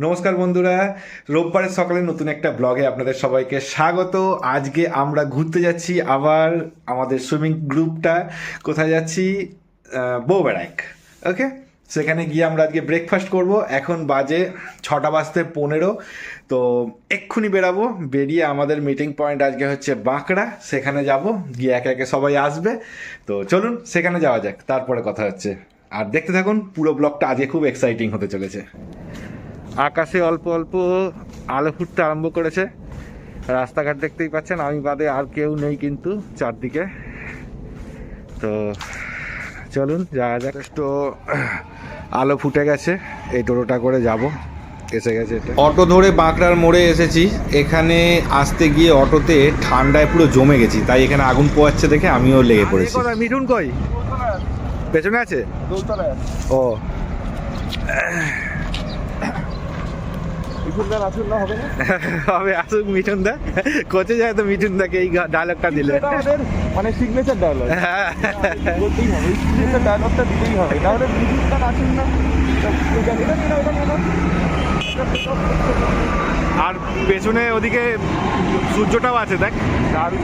নমস্কার বন্ধুরা রোববারের সকালে নতুন একটা ব্লগে আপনাদের সবাইকে স্বাগত। আজকে আমরা ঘুরতে যাচ্ছি আবার আমাদের সুইমিং গ্রুপটা। কোথায় যাচ্ছি? আহ, বউবেড়াক ওকে? সেখানে গিয়ে আমরা আজকে ব্রেকফাস্ট করব। এখন বাজে ছটা বাজতে পনেরো। তো এক্ষুনি বেরাবো। বেরিয়ে আমাদের মিটিং পয়েন্ট আজকে হচ্ছে বাঁকড়া। সেখানে যাব। গিয়ে একে একে সবাই আসবে। তো চলুন সেখানে যাওয়া যাক। তারপরে কথা হচ্ছে। আর দেখতে থাকুন পুরো ব্লগটা আজকে খুব এক্সাইটিং হতে চলেছে। আকাশে অল্প অল্প আলো ফুটতে আরম্ভ করেছে। রাস্তাঘাট দেখতেই পাচ্ছেন আমি বাদে আর কেউ নেই কিন্তু চারদিকে। তো চলুন যাওয়া যাক। তো আলো ফুটে গেছে এই টোটোটা করে যাব। এসে গেছে এটা। অটো ধরে বাঁকড়ার মোড়ে এসেছি। এখানে আসতে গিয়ে অটোতে ঠান্ডায় পুরো জমে গেছি তাই এখানে আগুন পোয়াচ্ছে দেখে আমিও লেগে পড়েছি। মিঠুন কই? পেছনে আছে। ও। হবে আসুক মিঠুন দা। কোচে যায় তো মিঠুন দাকে এই ডায়লগটা দিলে। মানে সিগনেচার ডায়লগ হ্যাঁ। বলতেই হবে সিগনেচার ডায়লগটা দিতেই হবে। মিউজিকটা আসুন না। আর পেছনে ওদিকে সূর্যটাও আছে দেখ। দারুণ।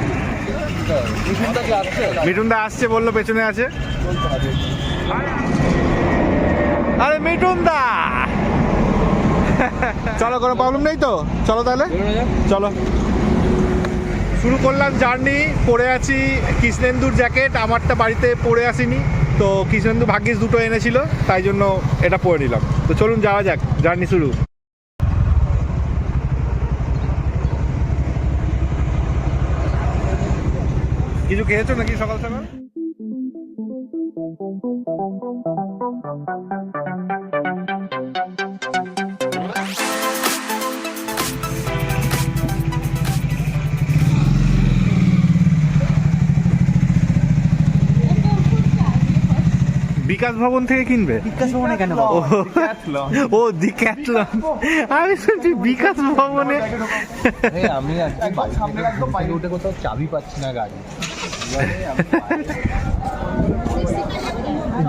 মিউজিকটা আসছে? মিঠুন দা আসছে বলল পেছনে আছে। আরে মিঠুন দা! চলো, কোনো প্রবলেম নেই তো? চলো তাহলে। চলো। শুরু করলাম জার্নি। পরে আছি কৃষ্ণেন্দুর জ্যাকেট। আমারটা বাড়িতে পরে আসিনি। তো কৃষ্ণেন্দু ভাগ্যিস দুটো এনেছিল, তাই জন্য এটা পরে নিলাম। তো চলুন, যাওয়া যাক। জার্নি শুরু। কিছু খেয়েছো নাকি সকাল সকাল? বিকাশ ভবন থেকে কিনবে? বিকাশ ভবনে কেন ও ও ডিক্যাথলন আমি শুনছি বিকাশ ভবনে আমি উঠে কোথাও চাবি পাচ্ছি না গাড়ি।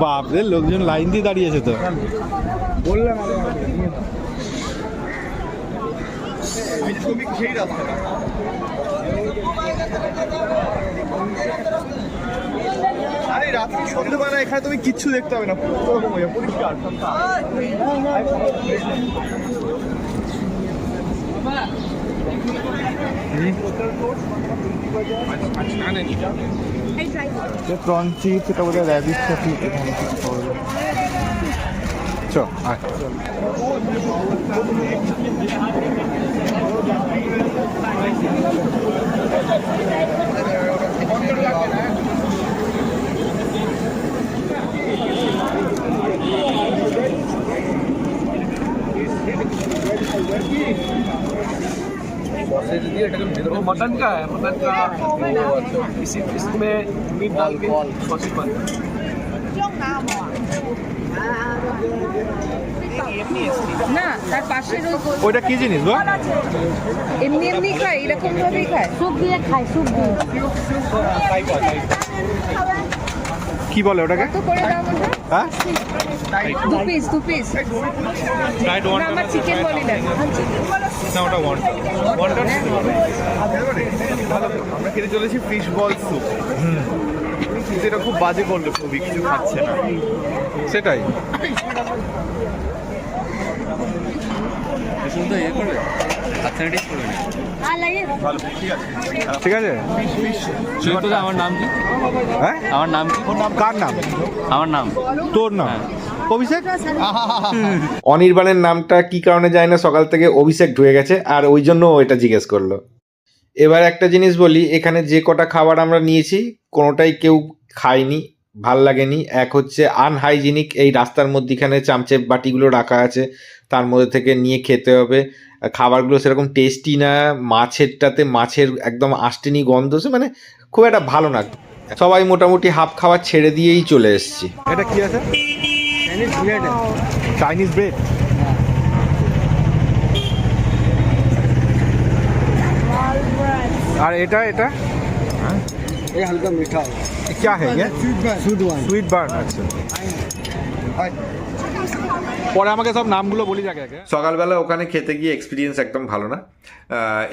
বাপরে লোকজন লাইন দিয়ে দাঁড়িয়েছে তো। বললাম আরে রাত্রি সন্ধ্যেবেলা এখানে তুমি কিচ্ছু দেখতে হবে না হয়ে পরিষ্কার। প্রন চিপস এটা বোধহয় র্যাবিস চাটনি এখানে কিছু পাওয়া যায়। চ আয়। मटन का है मटन का इसी इसमें मीट डाल के सॉसेज बनता है না তার পাশের ওই গোল ওইটা কি জিনিস বল এমনি এমনি খায় এরকম ভাবেই খায় স্যুপ দিয়ে খাই স্যুপ দিয়ে কি বলে ওটাকে? করে হ্যাঁ? দু পিস দু পিস রাইট না আমার চিকেন বলি না। না ওটা ওয়ান আমরা খেতে চলেছি ফিশ বল স্যুপ খুব বাজে করল খুবই কিছু খাচ্ছে না। সেটাই। আর লাগে ঠিক আছে আমার নাম কি হ্যাঁ আমার নাম কি কার নাম আমার নাম তোর নাম অভিষেক অনির্বাণের নামটা কি কারণে যায় না? সকাল থেকে অভিষেক ঢুকে গেছে আর ওই জন্য এটা জিজ্ঞেস করল। এবার একটা জিনিস বলি এখানে যে কটা খাবার আমরা নিয়েছি কোনোটাই কেউ খায়নি ভালো লাগেনি। এক হচ্ছে আনহাইজিনিক এই রাস্তার মধ্যিখানে চামচে বাটিগুলো রাখা আছে তার মধ্যে থেকে নিয়ে খেতে হবে। খাবারগুলো সেরকম টেস্টি না মাছেরটাতে মাছের একদম আষ্টেনি গন্ধ সে মানে খুব একটা ভালো না সবাই মোটামুটি হাফ খাবার ছেড়ে দিয়েই চলে এসেছি এটা কি আছে চাইনিজ ব্রেড और এটা এটা ये हल्का मीठा क्या है ये स्वीट वन स्वीट बर्न अच्छा পরে আমাকে সব নামগুলো বলি আগে সকালবেলা ওখানে খেতে গিয়ে এক্সপিরিয়েন্স একদম ভালো না।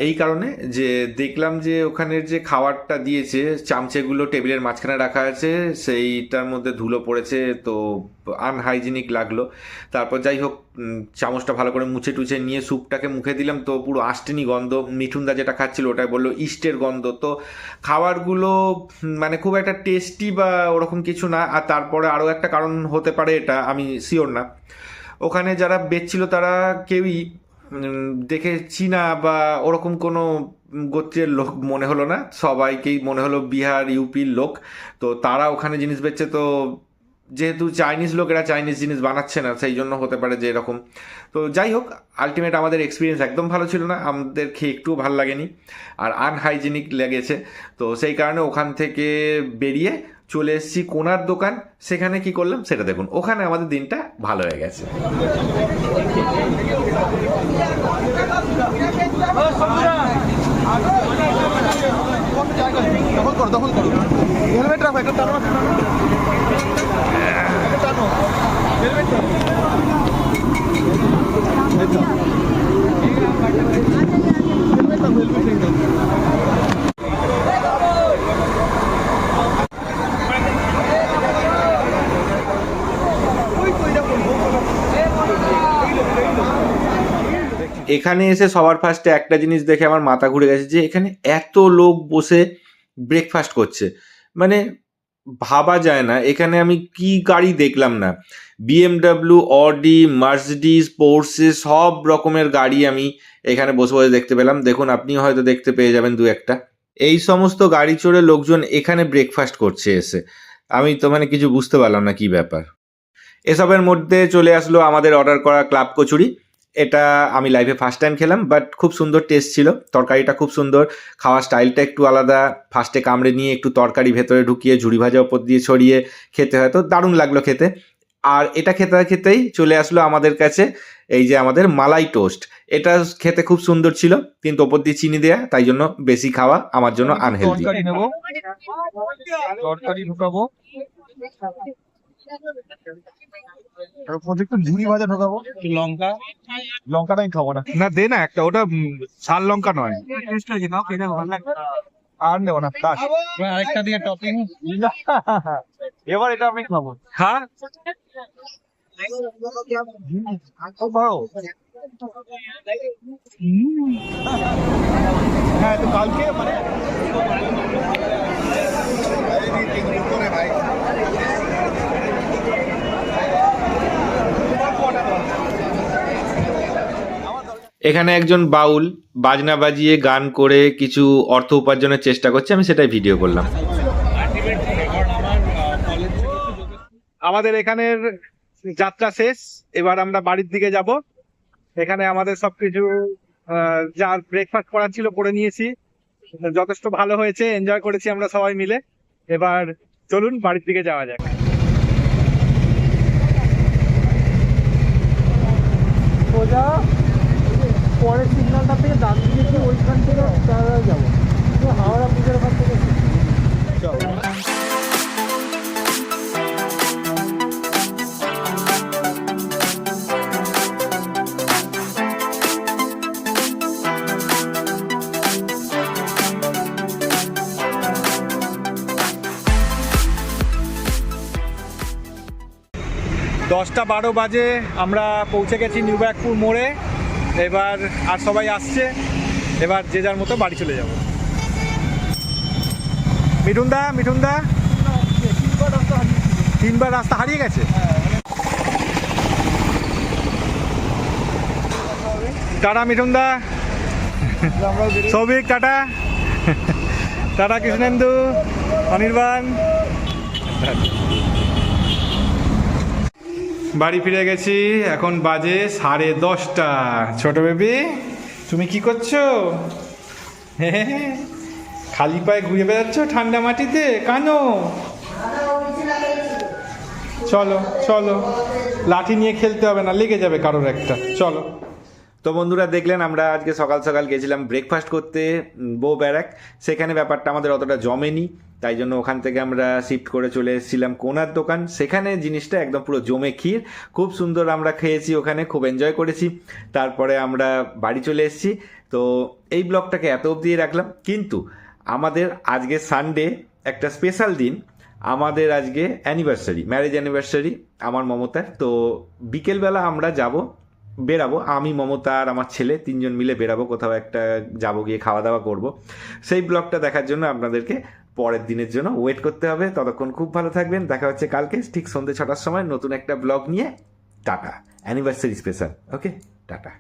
এই কারণে যে দেখলাম যে ওখানের যে খাবারটা দিয়েছে, চামচেগুলো টেবিলের মাঝখানে রাখা আছে, সেইটার মধ্যে ধুলো পড়েছে, তো আনহাইজিনিক লাগল। তারপর যাই হোক চামচটা ভালো করে মুছে টুছে নিয়ে স্যুপটাকে মুখে দিলাম, তো পুরো আষ্টেনি গন্ধ, মিঠুনদা যেটা খাচ্ছিল ওটাই বলল ইস্টের গন্ধ। তো খাবারগুলো মানে খুব একটা টেস্টি বা ওরকম কিছু না, আর তারপরে আরও একটা কারণ হতে পারে এটা, আমি শিওর না। ওখানে যারা বেচছিল তারা কেউই দেখে চীনা বা ওরকম কোনো গোত্রের লোক মনে হলো না। সবাইকেই মনে হলো বিহার, ইউপির লোক। তো তারা ওখানে জিনিস বেচছে, তো যেহেতু চাইনিজ লোকেরা চাইনিজ জিনিস বানাচ্ছে না, সেই জন্য হতে পারে যে এরকম। তো যাই হোক আলটিমেট আমাদের এক্সপিরিয়েন্স একদম ভালো ছিল না আমাদের খেয়ে একটুও ভালো লাগেনি। আর আনহাইজিনিক লেগেছে, তো সেই কারণে ওখান থেকে বেরিয়ে চলে এসেছি কোনার দোকান। সেখানে কি করলাম? সেটা দেখুন। ওখানে আমাদের দিনটা ভালো হয়ে গেছে রাখো একটা টানো একটা টানো হেলমেট এখানে এসে সবার ফার্স্টে একটা জিনিস দেখে আমার মাথা ঘুরে গেছে যে এখানে এত লোক বসে ব্রেকফাস্ট করছে। মানে ভাবা যায় না। এখানে আমি কি গাড়ি দেখলাম না। বিএমডাব্লিউ অডি মার্সিডিস পোর্সে সব রকমের গাড়ি আমি এখানে বসে বসে দেখতে পেলাম। দেখুন আপনি হয়তো দেখতে পেয়ে যাবেন দু একটা। এই সমস্ত গাড়ি চড়ে লোকজন এখানে ব্রেকফাস্ট করছে এসে। আমি তো মানে কিছু বুঝতে পারলাম না কি ব্যাপার। এসবের মধ্যে চলে আসলো আমাদের অর্ডার করা ক্লাব কচুরি। এটা আমি লাইভে ফার্স্ট টাইম খেলাম বাট খুব সুন্দর টেস্ট ছিল। তরকারিটা খুব সুন্দর। খাওয়ার স্টাইলটা একটু আলাদা। ফার্স্টে কামড়ে নিয়ে একটু তরকারি ভেতরে ঢুকিয়ে ঝুড়ি ভাজা ওপর দিয়ে ছড়িয়ে খেতে হয়। তো দারুণ লাগল খেতে। আর এটা খেতে খেতেই চলে আসলো আমাদের কাছে এই যে আমাদের মালাই টোস্ট এটা খেতে খুব সুন্দর ছিল কিন্তু ওপর দিয়ে চিনি দেয়া তাই জন্য বেশি খাওয়া আমার জন্য আনহেলদি তরকারি নেব। একটু ঝুড়ি ভাজা ঢোকাবো। লঙ্কা। লঙ্কাটা আমি খাব না। না দে না একটা ওটা ঝাল লঙ্কা নয়। আর নেব না কাজ আরেকটা দিয়ে টপিং এবার এটা আমি খাব। হ্যাঁ তো কালকে মানে এখানে একজন বাউল বাজনা বাজিয়ে গান করে কিছু অর্থ উপার্জনের চেষ্টা করছে আমি সেটাই ভিডিও করলাম। আমাদের এখানের যাত্রা শেষ এবার আমরা বাড়ির দিকে যাব। এখানে আমাদের সবকিছু যা ব্রেকফাস্ট করার ছিল করে নিয়েছি। যথেষ্ট ভালো হয়েছে এনজয় করেছি আমরা সবাই মিলে। এবার চলুন বাড়ির দিকে যাওয়া যাক। সোজা পরের সিগন্যালটা থেকে ডান দিকে ওইখান থেকে তারা যাব। হাওড়া পুজোর ওখান থেকে দশটা বারো বাজে আমরা পৌঁছে গেছি নিউ ব্যাগপুর মোড়ে। এবার আর সবাই আসছে, এবার যে যার মতো বাড়ি চলে যাব। মিঠুনদা মিঠুনদা? তিনবার রাস্তা হারিয়ে গেছে? টাটা, মিঠুনদা। সৌভিক, টাটা। টাটা, কৃষ্ণেন্দু, অনির্বাণ। বাড়ি ফিরে গেছি, এখন বাজে সাড়ে দশটা। ছোট বেবি, তুমি কি করছ? খালি পায়ে ঘুরে বেড়াচ্ছ ঠান্ডা মাটিতে? কানো? চলো চলো। লাঠি নিয়ে খেলতে হবে না, লেগে যাবে কারোর একটা। চলো। তো বন্ধুরা, দেখলেন আমরা আজকে সকাল সকাল গেছিলাম ব্রেকফাস্ট করতে বউ ব্যারাক। সেখানে ব্যাপারটা আমাদের অতটা জমেনি। তাই জন্য ওখান থেকে আমরা শিফট করে চলে এসেছিলাম কোনার দোকান। সেখানে জিনিসটা একদম পুরো জমে ক্ষীর। খুব সুন্দর আমরা খেয়েছি ওখানে, খুব এনজয় করেছি। তারপরে আমরা বাড়ি চলে এসেছি। তো এই ব্লগটাকে এত অবধি রাখলাম। কিন্তু আমাদের আজকে সানডে একটা স্পেশাল দিন। আমাদের আজকে অ্যানিভার্সারি ম্যারেজ অ্যানিভার্সারি আমার মমতার। তো বিকেলবেলা আমরা যাব বেরাবো। আমি, মমতা আর আমার ছেলে তিনজন মিলে বেরাবো, কোথাও একটা যাব, গিয়ে খাওয়া দাওয়া করব। সেই ব্লগটা দেখার জন্য আপনাদেরকে পরের দিনের জন্য ওয়েট করতে হবে। ততক্ষণ খুব ভালো থাকবেন। দেখা হচ্ছে কালকে ঠিক সন্ধ্যে ছটার সময় নতুন একটা ব্লগ নিয়ে। Tata. Anniversary special. Okay? Tata.